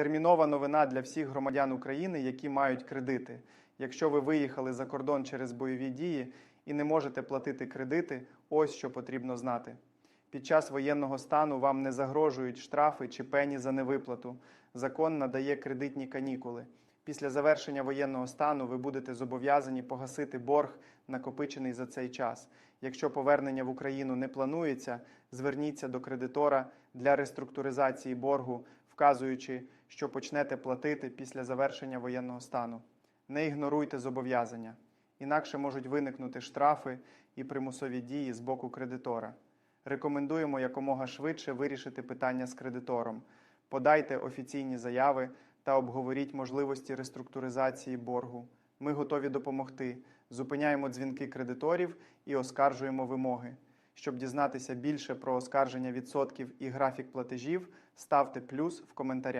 Термінова новина для всіх громадян України, які мають кредити. Якщо ви виїхали за кордон через бойові дії і не можете платити кредити, ось що потрібно знати. Під час воєнного стану вам не загрожують штрафи чи пені за невиплату. Закон надає кредитні канікули. Після завершення воєнного стану ви будете зобов'язані погасити борг, накопичений за цей час. Якщо повернення в Україну не планується, зверніться до кредитора для реструктуризації боргу, вказуючи, що почнете платити після завершення воєнного стану. Не ігноруйте зобов'язання, інакше можуть виникнути штрафи і примусові дії з боку кредитора. Рекомендуємо якомога швидше вирішити питання з кредитором. Подайте офіційні заяви та обговоріть можливості реструктуризації боргу. Ми готові допомогти. Зупиняємо дзвінки кредиторів і оскаржуємо вимоги. Щоб дізнатися більше про оскарження відсотків і графік платежів, ставте плюс в коментарях.